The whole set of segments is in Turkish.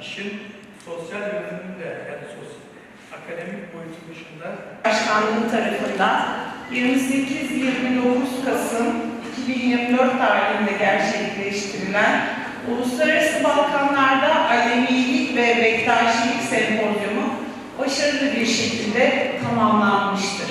için sosyal yönünün de yani sosyal, akademik boyutu dışında Başkanlığı tarafından 28-29 Kasım 2024 tarihinde gerçekleştirilen Uluslararası Balkanlarda Alevilik ve Bektaşilik Sempozyumu başarılı bir şekilde tamamlanmıştır.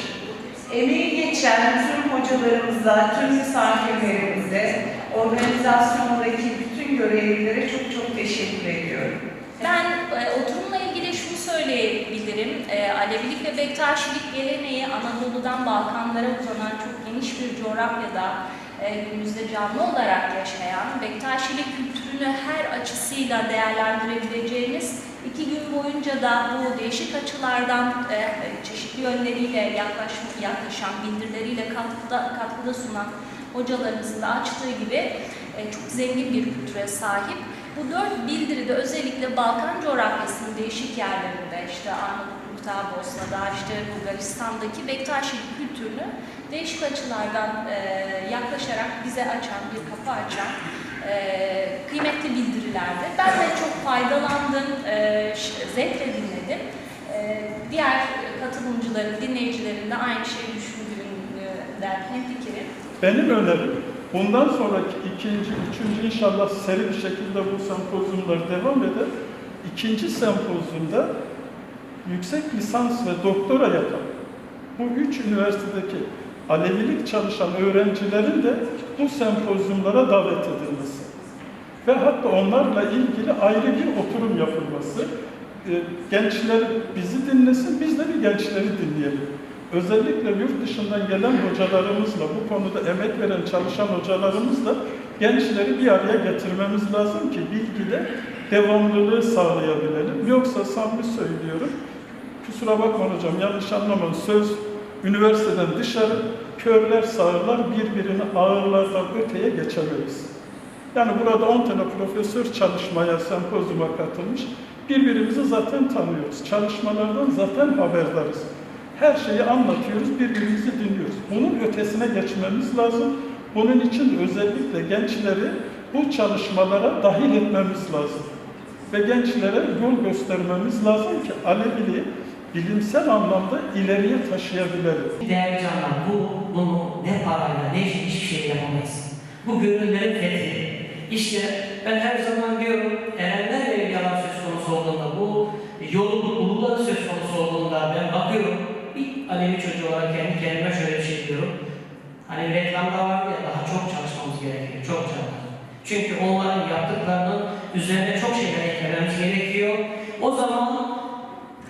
Emeği geçen tüm hocalarımıza, tüm misafirlerimize, organizasyondaki görevlilere çok çok teşekkür ediyorum. Ben e, oturumla ilgili şunu söyleyebilirim. E, Alevilik ve Bektaşilik geleneği Anadolu'dan Balkanlara uzanan çok geniş bir coğrafyada e, günümüzde canlı olarak yaşayan, Bektaşilik kültürünü her açısıyla değerlendirebileceğiniz iki gün boyunca da bu değişik açılardan e, çeşitli yönleriyle yaklaşma, yaklaşan, bildirileriyle katkıda, katkıda sunan hocalarımızın da açtığı gibi çok zengin bir kültüre sahip. Bu dört bildiride özellikle Balkan coğrafyasının değişik yerlerinde işte Arnavutluk'ta, Bosna'da, işte Bulgaristan'daki Bektaşilik kültürünü değişik açılardan e, yaklaşarak bize açan, bir kapı açan e, kıymetli bildirilerdi. Ben de çok faydalandım, e, zevkle dinledim. E, diğer katılımcıların, dinleyicilerin de aynı şeyi düşündüğünden hemfikirim. Benim önerim bundan sonraki ikinci, üçüncü inşallah seri bir şekilde bu sempozyumlar devam eder. İkinci sempozyumda yüksek lisans ve doktora yapan bu üç üniversitedeki Alevilik çalışan öğrencilerin de bu sempozyumlara davet edilmesi ve hatta onlarla ilgili ayrı bir oturum yapılması. Ee, Gençler bizi dinlesin, biz de bir gençleri dinleyelim. Özellikle yurt dışından gelen hocalarımızla, bu konuda emek veren, çalışan hocalarımızla gençleri bir araya getirmemiz lazım ki bilgide devamlılığı sağlayabilelim. Yoksa samimi söylüyorum, kusura bakma hocam yanlış anlamayın, söz üniversiteden dışarı, körler sağırlar birbirini ağırlardan öteye geçemeyiz. Yani burada 10 tane profesör çalışmaya, sempozyuma katılmış. Birbirimizi zaten tanıyoruz. Çalışmalardan zaten haberdarız. Her şeyi anlatıyoruz, birbirimizi dinliyoruz. Bunun ötesine geçmemiz lazım. Bunun için özellikle gençleri bu çalışmalara dahil etmemiz lazım. Ve gençlere yol göstermemiz lazım ki Aleviliği bilimsel anlamda ileriye taşıyabilelim. Değerli canlar, bu, bunu ne parayla, ne için hiçbir şey yapamayız. Bu gönüllerin fethi. İşte ben her zaman diyorum, erenler ve yalan söz konusu olduğunda, bu yolun mutlulukları söz konusu olduğunda ben bakıyorum, bir Alevi çocuğu olarak kendi kendime şöyle bir şey diyorum. Hani reklamda var ya, daha çok çalışmamız gerekiyor, çok çalışmamız. Çünkü onların yaptıklarının üzerine çok şeyler eklememiz gerekiyor. O zaman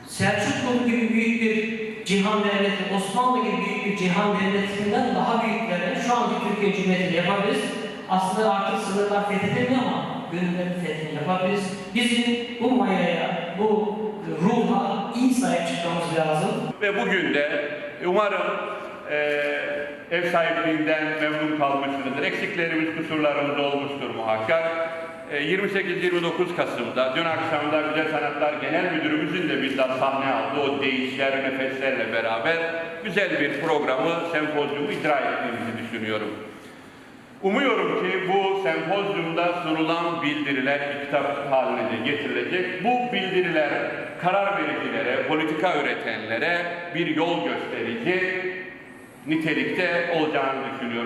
Selçuklu gibi büyük bir cihan devleti, Osmanlı gibi büyük bir cihan devletinden daha büyüklerini şu anki Türkiye Cumhuriyeti yapabiliriz. Aslında artık sınırlar fethedilmiyor ama gönüllerin fethini yapabiliriz. Bizim bu mayaya, bu Ve bugün de umarım eee ev sahipliğinden memnun kalmışsınızdır. Eksiklerimiz, kusurlarımız olmuştur muhakkak. Eee, 28-29 Kasım'da, dün akşamda Güzel Sanatlar Genel Müdürümüzün de bizzat sahne aldığı o değişler, nefeslerle beraber güzel bir programı, sempozyumu icra ettiğimizi düşünüyorum. Umuyorum ki bu sempozyumda sunulan bildiriler bir kitap haline getirilecek. Bu bildiriler karar vericilere, politika öğretenlere bir yol gösterici nitelikte olacağını düşünüyorum.